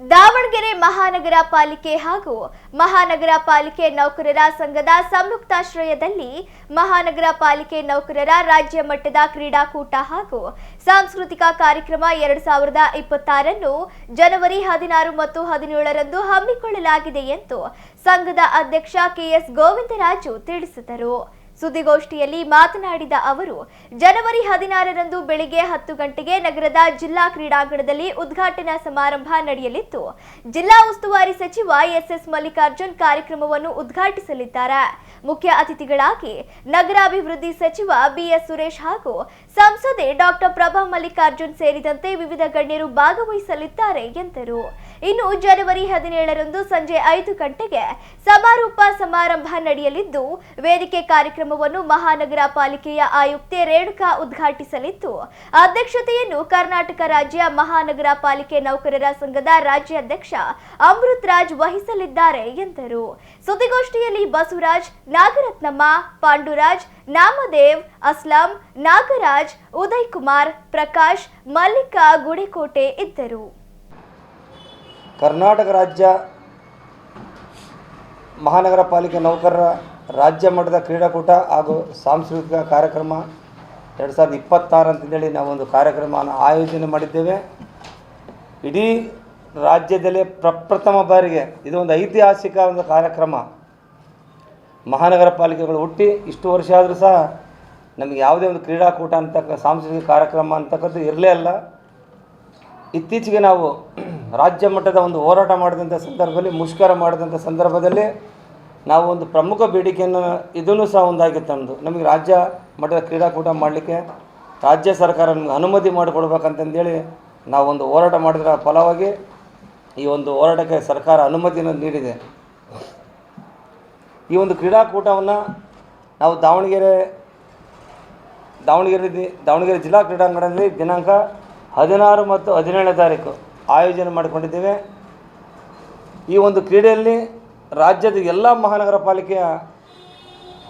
ದಾವಣಗೆರೆ ಮಹಾನಗರ ಪಾಲಿಕೆ ಹಾಗೂ ಮಹಾನಗರ ಪಾಲಿಕೆ ನೌಕರರ ಸಂಘದ ಸಂಯುಕ್ತಾಶ್ರಯದಲ್ಲಿ ಮಹಾನಗರ ಪಾಲಿಕೆ ನೌಕರರ ರಾಜ್ಯ ಮಟ್ಟದ ಕ್ರೀಡಾಕೂಟ ಹಾಗೂ ಸಾಂಸ್ಕೃತಿಕ ಕಾರ್ಯಕ್ರಮ ಎರಡು ಸಾವಿರದ ಇಪ್ಪತ್ತಾರನ್ನು ಜನವರಿ ಹದಿನಾರು ಮತ್ತು ಹದಿನೇಳರಂದು ಹಮ್ಮಿಕೊಳ್ಳಲಾಗಿದೆ ಎಂದು ಸಂಘದ ಅಧ್ಯಕ್ಷ ಕೆಎಸ್ ಗೋವಿಂದರಾಜು ತಿಳಿಸಿದರು. ಸುದ್ದಿಗೋಷ್ಠಿಯಲ್ಲಿ ಮಾತನಾಡಿದ ಅವರು, ಜನವರಿ ಹದಿನಾರರಂದು ಬೆಳಿಗ್ಗೆ ಹತ್ತು ಗಂಟೆಗೆ ನಗರದ ಜಿಲ್ಲಾ ಕ್ರೀಡಾಂಗಣದಲ್ಲಿ ಉದ್ಘಾಟನಾ ಸಮಾರಂಭ ನಡೆಯಲಿದ್ದು ಜಿಲ್ಲಾ ಉಸ್ತುವಾರಿ ಸಚಿವ ಎಸ್ಎಸ್ ಮಲ್ಲಿಕಾರ್ಜುನ್ ಕಾರ್ಯಕ್ರಮವನ್ನು ಉದ್ಘಾಟಿಸಲಿದ್ದಾರೆ. ಮುಖ್ಯ ಅತಿಥಿಗಳಾಗಿ ನಗರಾಭಿವೃದ್ಧಿ ಸಚಿವ ಬಿಎಸ್ ಸುರೇಶ್ ಹಾಗೂ ಸಂಸದೆ ಡಾಕ್ಟರ್ ಪ್ರಭಾ ಮಲ್ಲಿಕಾರ್ಜುನ್ ಸೇರಿದಂತೆ ವಿವಿಧ ಗಣ್ಯರು ಭಾಗವಹಿಸಲಿದ್ದಾರೆ ಎಂದರು. ಇನ್ನು ಜನವರಿ ಹದಿನೇಳರಂದು ಸಂಜೆ ಐದು ಗಂಟೆಗೆ ಸಮಾರೋಪ ಸಮಾರಂಭ ನಡೆಯಲಿದ್ದು, ವೇದಿಕೆ ಕಾರ್ಯಕ್ರಮವನ್ನು ಮಹಾನಗರ ಪಾಲಿಕೆಯ ಆಯುಕ್ತೆ ರೇಣುಕಾ ಉದ್ಘಾಟಿಸಲಿದ್ದು, ಅಧ್ಯಕ್ಷತೆಯನ್ನು ಕರ್ನಾಟಕ ರಾಜ್ಯ ಮಹಾನಗರ ಪಾಲಿಕೆ ನೌಕರರ ಸಂಘದ ರಾಜ್ಯಾಧ್ಯಕ್ಷ ಅಮೃತ್ ರಾಜ್ ವಹಿಸಲಿದ್ದಾರೆ ಎಂದರು. ಸುದ್ದಿಗೋಷ್ಠಿಯಲ್ಲಿ ಬಸವರಾಜ್, ನಾಗರತ್ನಮ್ಮ, ಪಾಂಡುರಾಜ್, ನಾಮದೇವ್, ಅಸ್ಲಾಂ, ನಾಗರಾಜ್, ಉದಯ್ ಕುಮಾರ್, ಪ್ರಕಾಶ್, ಮಲ್ಲಿಕಾ ಗುಡಿಕೋಟೆ ಇದ್ದರು. ಕರ್ನಾಟಕ ರಾಜ್ಯ ಮಹಾನಗರ ಪಾಲಿಕೆ ನೌಕರರ ರಾಜ್ಯ ಮಟ್ಟದ ಕ್ರೀಡಾಕೂಟ ಹಾಗೂ ಸಾಂಸ್ಕೃತಿಕ ಕಾರ್ಯಕ್ರಮ. ಎರಡು ಸಾವಿರದ ಇಪ್ಪತ್ತಾರು ಅಂತಂದೇಳಿ ನಾವೊಂದು ಕಾರ್ಯಕ್ರಮವನ್ನು ಆಯೋಜನೆ ಮಾಡಿದ್ದೇವೆ. ಇಡೀ ರಾಜ್ಯದಲ್ಲೇ ಪ್ರಪ್ರಥಮ ಬಾರಿಗೆ ಇದು ಒಂದು ಐತಿಹಾಸಿಕ ಒಂದು ಕಾರ್ಯಕ್ರಮ. ಮಹಾನಗರ ಪಾಲಿಕೆಗಳು ಹುಟ್ಟಿ ಇಷ್ಟು ವರ್ಷ ಆದರೂ ಸಹ ನಮಗೆ ಯಾವುದೇ ಒಂದು ಕ್ರೀಡಾಕೂಟ ಅಂತಕ್ಕ, ಸಾಂಸ್ಕೃತಿಕ ಕಾರ್ಯಕ್ರಮ ಅಂತಕ್ಕಂಥದ್ದು ಇರಲೇ ಅಲ್ಲ. ಇತ್ತೀಚೆಗೆ ನಾವು ರಾಜ್ಯ ಮಟ್ಟದ ಒಂದು ಹೋರಾಟ ಮಾಡಿದಂಥ ಸಂದರ್ಭದಲ್ಲಿ, ಮುಷ್ಕರ ಮಾಡಿದಂಥ ಸಂದರ್ಭದಲ್ಲಿ ನಾವು ಒಂದು ಪ್ರಮುಖ ಬೇಡಿಕೆಯನ್ನು ಇದನ್ನು ಸಹ ಒಂದಾಗಿತ್ತು ನಮ್ಮದು ನಮಗೆ ರಾಜ್ಯ ಮಟ್ಟದ ಕ್ರೀಡಾಕೂಟ ಮಾಡಲಿಕ್ಕೆ ರಾಜ್ಯ ಸರ್ಕಾರ ನಮಗೆ ಅನುಮತಿ ಮಾಡಿಕೊಡ್ಬೇಕಂತಂದೇಳಿ ನಾವು ಒಂದು ಹೋರಾಟ ಮಾಡಿದ್ರ ಫಲವಾಗಿ ಈ ಒಂದು ಹೋರಾಟಕ್ಕೆ ಸರ್ಕಾರ ಅನುಮತಿಯನ್ನು ನೀಡಿದೆ. ಈ ಒಂದು ಕ್ರೀಡಾಕೂಟವನ್ನು ನಾವು ದಾವಣಗೆರೆ ದಾವಣಗೆರೆ ದಾವಣಗೆರೆ ಜಿಲ್ಲಾ ಕ್ರೀಡಾಂಗಣದಲ್ಲಿ ದಿನಾಂಕ ಹದಿನಾರು ಮತ್ತು ಹದಿನೇಳನೇ ತಾರೀಕು ಆಯೋಜನೆ ಮಾಡಿಕೊಂಡಿದ್ದೇವೆ. ಈ ಒಂದು ಕ್ರೀಡೆಯಲ್ಲಿ ರಾಜ್ಯದ ಎಲ್ಲ ಮಹಾನಗರ ಪಾಲಿಕೆಯ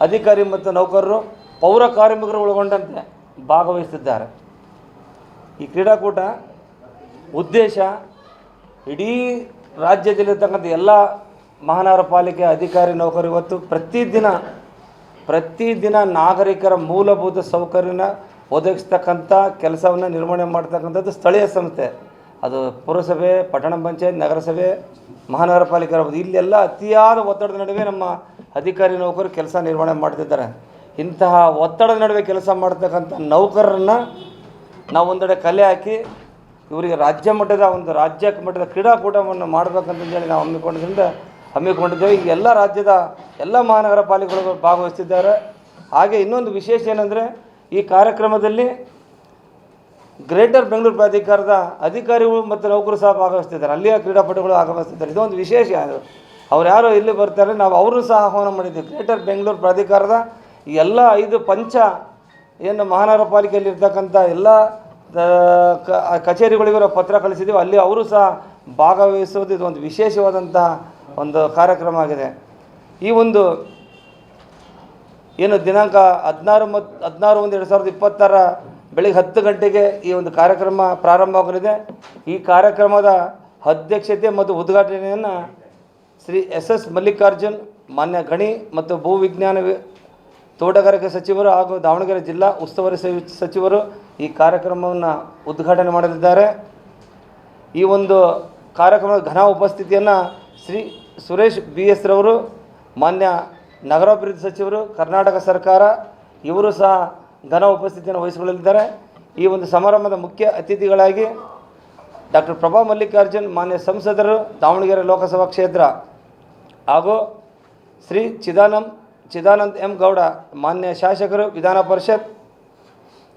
ಅಧಿಕಾರಿ ಮತ್ತು ನೌಕರರು, ಪೌರ ಕಾರ್ಮಿಕರು ಒಳಗೊಂಡಂತೆ ಭಾಗವಹಿಸುತ್ತಿದ್ದಾರೆ. ಈ ಕ್ರೀಡಾಕೂಟ ಉದ್ದೇಶ ಇಡೀ ರಾಜ್ಯದಲ್ಲಿರ್ತಕ್ಕಂಥ ಎಲ್ಲ ಮಹಾನಗರ ಪಾಲಿಕೆ ಅಧಿಕಾರಿ ನೌಕರು ಇವತ್ತು ಪ್ರತಿದಿನ ಪ್ರತಿದಿನ ನಾಗರಿಕರ ಮೂಲಭೂತ ಸೌಕರ್ಯನ ಒದಗಿಸ್ತಕ್ಕಂಥ ಕೆಲಸವನ್ನು ನಿರ್ವಹಣೆ ಮಾಡ್ತಕ್ಕಂಥದ್ದು ಸ್ಥಳೀಯ ಸಂಸ್ಥೆ. ಅದು ಪುರಸಭೆ, ಪಟ್ಟಣ ಪಂಚಾಯತ್, ನಗರಸಭೆ ಮಹಾನಗರ ಪಾಲಿಕೆ ಇರ್ಬೋದು. ಇಲ್ಲೆಲ್ಲ ಅತಿಯಾದ ಒತ್ತಡದ ನಡುವೆ ನಮ್ಮ ಅಧಿಕಾರಿ ನೌಕರು ಕೆಲಸ ನಿರ್ವಹಣೆ ಮಾಡ್ತಿದ್ದಾರೆ. ಇಂತಹ ಒತ್ತಡದ ನಡುವೆ ಕೆಲಸ ಮಾಡ್ತಕ್ಕಂಥ ನೌಕರರನ್ನು ನಾವು ಒಂದೆಡೆ ಕಲೆ ಹಾಕಿ, ಇವರಿಗೆ ರಾಜ್ಯ ಮಟ್ಟದ ಒಂದು ರಾಜ್ಯ ಮಟ್ಟದ ಕ್ರೀಡಾಕೂಟವನ್ನು ಮಾಡಬೇಕಂತಂದೇಳಿ ನಾವು ಹಮ್ಮಿಕೊಂಡಿದ್ದರಿಂದ ಹಮ್ಮಿಕೊಂಡಿದ್ದೇವೆ. ಈ ಎಲ್ಲ ರಾಜ್ಯದ ಎಲ್ಲ ಮಹಾನಗರ ಪಾಲಿಕೆಗಳು ಭಾಗವಹಿಸ್ತಿದ್ದಾರೆ. ಹಾಗೆ ಇನ್ನೊಂದು ವಿಶೇಷ ಏನಂದರೆ, ಈ ಕಾರ್ಯಕ್ರಮದಲ್ಲಿ ಗ್ರೇಟರ್ ಬೆಂಗಳೂರು ಪ್ರಾಧಿಕಾರದ ಅಧಿಕಾರಿಗಳು ಮತ್ತು ನೌಕರು ಸಹ ಭಾಗವಹಿಸ್ತಿದ್ದಾರೆ. ಅಲ್ಲಿಯ ಕ್ರೀಡಾಪಟುಗಳು ಆಗಮಿಸ್ತಿದ್ದಾರೆ. ಇದೊಂದು ವಿಶೇಷ ಅವ್ರು ಯಾರು ಇಲ್ಲಿ ಬರ್ತಾರೆ, ನಾವು ಅವ್ರನ್ನೂ ಸಹ ಆಹ್ವಾನ ಮಾಡಿದ್ದೀವಿ. ಗ್ರೇಟರ್ ಬೆಂಗಳೂರು ಪ್ರಾಧಿಕಾರದ ಎಲ್ಲ ಐದು ಪಂಚ ಏನು ಮಹಾನಗರ ಪಾಲಿಕೆಯಲ್ಲಿ ಇರ್ತಕ್ಕಂಥ ಎಲ್ಲ ಕಚೇರಿಗಳಿಗೂ ಪತ್ರ ಕಳಿಸಿದ್ದೀವಿ. ಅಲ್ಲಿ ಅವರು ಸಹ ಭಾಗವಹಿಸುವುದು ಇದು ಒಂದು ವಿಶೇಷವಾದಂಥ ಒಂದು ಕಾರ್ಯಕ್ರಮ ಆಗಿದೆ. ಈ ಒಂದು ಏನು ದಿನಾಂಕ ಹದಿನಾರು ಮತ್ತು ಹದಿನಾರು ಒಂದು ಎರಡು ಸಾವಿರದ ಇಪ್ಪತ್ತರ ಬೆಳಿಗ್ಗೆ ಹತ್ತು ಗಂಟೆಗೆ ಈ ಒಂದು ಕಾರ್ಯಕ್ರಮ ಪ್ರಾರಂಭವಾಗಲಿದೆ ಈ ಕಾರ್ಯಕ್ರಮದ ಅಧ್ಯಕ್ಷತೆ ಮತ್ತು ಉದ್ಘಾಟನೆಯನ್ನು ಶ್ರೀ ಎಸ್ ಎಸ್ ಮಲ್ಲಿಕಾರ್ಜುನ್, ಮಾನ್ಯ ಗಣಿ ಮತ್ತು ಭೂವಿಜ್ಞಾನ ವಿಜ್ಞಾನ ತೋಟಗಾರಿಕೆ ಸಚಿವರು ಹಾಗೂ ದಾವಣಗೆರೆ ಜಿಲ್ಲಾ ಉಸ್ತುವಾರಿ ಸಚಿವರು ಈ ಕಾರ್ಯಕ್ರಮವನ್ನು ಉದ್ಘಾಟನೆ ಮಾಡಲಿದ್ದಾರೆ. ಈ ಒಂದು ಕಾರ್ಯಕ್ರಮದ ಘನ ಉಪಸ್ಥಿತಿಯನ್ನು ಶ್ರೀ ಸುರೇಶ್ ಬಿ ಎಸ್ ರವರು, ಮಾನ್ಯ ನಗರಾಭಿವೃದ್ಧಿ ಸಚಿವರು, ಕರ್ನಾಟಕ ಸರ್ಕಾರ, ಇವರು ಸಹ ಘನ ಉಪಸ್ಥಿತಿಯನ್ನು ವಹಿಸಿಕೊಳ್ಳಲಿದ್ದಾರೆ. ಈ ಒಂದು ಸಮಾರಂಭದ ಮುಖ್ಯ ಅತಿಥಿಗಳಾಗಿ ಡಾಕ್ಟರ್ ಪ್ರಭಾ ಮಲ್ಲಿಕಾರ್ಜುನ್, ಮಾನ್ಯ ಸಂಸದರು, ದಾವಣಗೆರೆ ಲೋಕಸಭಾ ಕ್ಷೇತ್ರ ಹಾಗೂ ಶ್ರೀ ಚಿದಾನಂದ್ ಚಿದಾನಂದ್ ಎಂ ಗೌಡ, ಮಾನ್ಯ ಶಾಸಕರು, ವಿಧಾನ ಪರಿಷತ್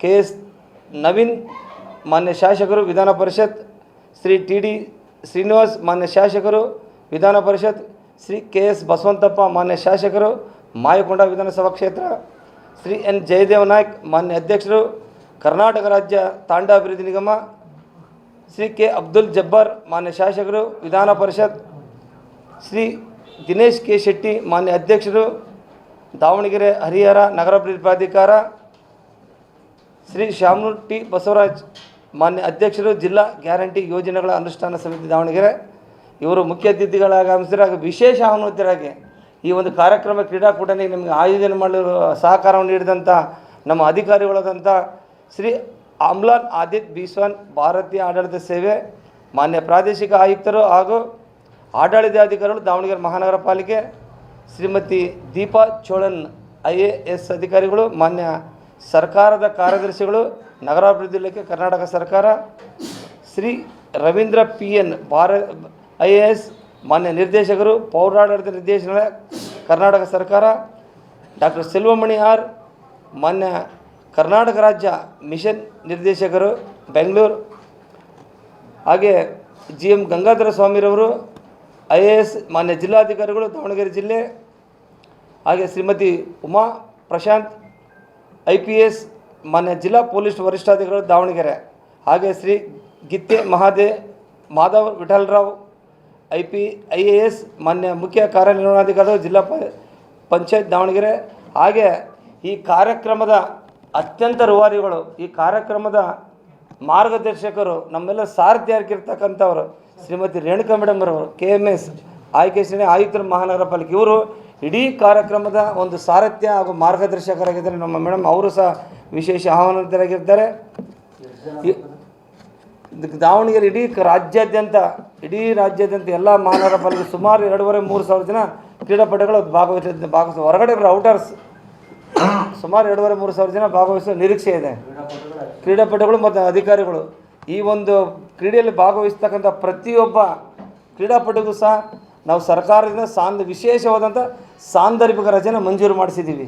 ಕೆ ಎಸ್ ನವೀನ್, ಮಾನ್ಯ ಶಾಸಕರು, ವಿಧಾನ ಪರಿಷತ್ ಶ್ರೀ ಟಿ ಡಿ ಶ್ರೀನಿವಾಸ್, ಮಾನ್ಯ ಶಾಸಕರು, ವಿಧಾನ ಪರಿಷತ್ ಶ್ರೀ ಕೆ ಎಸ್ ಬಸವಂತಪ್ಪ, ಮಾನ್ಯ ಶಾಸಕರು, ಮಾಯಕೊಂಡ ವಿಧಾನಸಭಾ ಕ್ಷೇತ್ರ ಶ್ರೀ ಎನ್. ಜಯದೇವ ನಾಯ್ಕ್, ಮಾನ್ಯ ಅಧ್ಯಕ್ಷರು, ಕರ್ನಾಟಕ ರಾಜ್ಯ ತಾಂಡಾಭಿವೃದ್ಧಿ ನಿಗಮ, ಶ್ರೀ ಕೆ. ಅಬ್ದುಲ್ ಜಬ್ಬಾರ್, ಮಾನ್ಯ ಶಾಸಕರು, ವಿಧಾನ ಪರಿಷತ್, ಶ್ರೀ ದಿನೇಶ್ ಕೆ. ಶೆಟ್ಟಿ, ಮಾನ್ಯ ಅಧ್ಯಕ್ಷರು, ದಾವಣಗೆರೆ ಹರಿಹರ ನಗರಾಭಿವೃದ್ಧಿ ಪ್ರಾಧಿಕಾರ, ಶ್ರೀ ಶ್ಯಾಮನು ಟಿ. ಬಸವರಾಜ್, ಮಾನ್ಯ ಅಧ್ಯಕ್ಷರು, ಜಿಲ್ಲಾ ಗ್ಯಾರಂಟಿ ಯೋಜನೆಗಳ ಅನುಷ್ಠಾನ ಸಮಿತಿ ದಾವಣಗೆರೆ. ಇವರು ಮುಖ್ಯ ಅತಿಥಿಗಳಾಗಿ ಆಗಮಿಸಿದಾಗ ವಿಶೇಷ ಆಹ್ವಾನಿತರಾಗಿ ಈ ಒಂದು ಕಾರ್ಯಕ್ರಮ ಕ್ರೀಡಾಕೂಟನಿಗೆ ನಿಮಗೆ ಆಯೋಜನೆ ಮಾಡಲು ಸಹಕಾರವನ್ನು ನೀಡಿದಂಥ ನಮ್ಮ ಅಧಿಕಾರಿಗಳಾದಂಥ ಶ್ರೀ ಅಮ್ಲಾನ್ ಆದಿತ್ ಬಿಸ್ವಾನ್ ಭಾರತೀಯ ಆಡಳಿತ ಸೇವೆ, ಮಾನ್ಯ ಪ್ರಾದೇಶಿಕ ಆಯುಕ್ತರು ಹಾಗೂ ಆಡಳಿತಾಧಿಕಾರಿಗಳು ದಾವಣಗೆರೆ ಮಹಾನಗರ ಪಾಲಿಕೆ, Shrimati Deepa Cholan I A S ಅಧಿಕಾರಿಗಳು, ಮಾನ್ಯ ಸರ್ಕಾರದ ಕಾರ್ಯದರ್ಶಿಗಳು, ನಗರಾಭಿವೃದ್ಧಿ ಇಲಾಖೆ, ಕರ್ನಾಟಕ ಸರ್ಕಾರ, Shri Ravindra P N Bhara I A S ಮಾನ್ಯ ನಿರ್ದೇಶಕರು, ಪೌರಾಡಳಿತ ನಿರ್ದೇಶನಾಲಯ ಕರ್ನಾಟಕ ಸರ್ಕಾರ, ಡಾಕ್ಟರ್ ಸೆಲ್ವಮಣಿ ಆರ್, ಮಾನ್ಯ ಕರ್ನಾಟಕ ರಾಜ್ಯ ಮಿಷನ್ ನಿರ್ದೇಶಕರು, ಬೆಂಗಳೂರು. ಹಾಗೆ ಜಿ ಎಂ ಗಂಗಾಧರ ಸ್ವಾಮಿರವರು, ಐ ಎ ಎಸ್ ಮಾನ್ಯ ಜಿಲ್ಲಾಧಿಕಾರಿಗಳು, ದಾವಣಗೆರೆ ಜಿಲ್ಲೆ. ಹಾಗೆ Shrimati Uma Prashant, I P S ಮಾನ್ಯ ಜಿಲ್ಲಾ ಪೊಲೀಸ್ ವರಿಷ್ಠಾಧಿಕಾರಿಗಳು, ದಾವಣಗೆರೆ. ಹಾಗೆ Shri Gitte ಮಹಾದೇ, Madhav Vithalrao I P I A S ಮಾನ್ಯ ಮುಖ್ಯ ಕಾರ್ಯನಿರ್ವಹಣಾಧಿಕಾರಿ, ಜಿಲ್ಲಾ ಪಂಚಾಯತ್ ದಾವಣಗೆರೆ. ಹಾಗೆ ಈ ಕಾರ್ಯಕ್ರಮದ ಅತ್ಯಂತ ರೂವಾರಿಗಳು, ಈ ಕಾರ್ಯಕ್ರಮದ ಮಾರ್ಗದರ್ಶಕರು, ನಮ್ಮೆಲ್ಲ ಸಾರಥಿಯಾಗಿರ್ತಕ್ಕಂಥವ್ರು ಶ್ರೀಮತಿ ರೇಣುಕಾ ಮೇಡಮ್ ಅವರು, ಕೆ ಎಂ ಎಸ್, ಆಯ್ಕೆ ಶ್ರೇಣಿ ಆಯುಕ್ತರು ಮಹಾನಗರ ಪಾಲಿಕೆ, ಇವರು ಇಡೀ ಕಾರ್ಯಕ್ರಮದ ಒಂದು ಸಾರಥ್ಯ ಹಾಗೂ ಮಾರ್ಗದರ್ಶಕರಾಗಿದ್ದಾರೆ ನಮ್ಮ ಮೇಡಮ್ ಅವರು ಸಹ ವಿಶೇಷ ಆಹ್ವಾನಿತರಾಗಿರ್ತಾರೆ ದಾವಣಗೆರೆ ಇಡೀ ರಾಜ್ಯಾದ್ಯಂತ ಇಡೀ ರಾಜ್ಯಾದ್ಯಂತ ಎಲ್ಲ ಮಾನವರ ಪಾಲಿಕೆ ಸುಮಾರು ಎರಡೂವರೆ, ಮೂರು ಸಾವಿರ ಜನ ಕ್ರೀಡಾಪಟುಗಳು ಭಾಗವಹಿಸಿದ ಭಾಗವಹಿಸ ಹೊರಗಡೆ ಔಟರ್ಸ್ ಸುಮಾರು ಎರಡೂವರೆ, ಮೂರು ಸಾವಿರ ಜನ ಭಾಗವಹಿಸುವ ನಿರೀಕ್ಷೆ ಇದೆ. ಕ್ರೀಡಾಪಟುಗಳು ಮತ್ತು ಅಧಿಕಾರಿಗಳು. ಈ ಒಂದು ಕ್ರೀಡೆಯಲ್ಲಿ ಭಾಗವಹಿಸ್ತಕ್ಕಂಥ ಪ್ರತಿಯೊಬ್ಬ ಕ್ರೀಡಾಪಟುಗೂ ಸಹ ನಾವು ಸರ್ಕಾರದಿಂದ ಸಾಂದ ವಿಶೇಷವಾದಂಥ ಸಾಂದರ್ಭಿಕ ರಚನೆ ಮಂಜೂರು ಮಾಡಿಸಿದ್ದೀವಿ.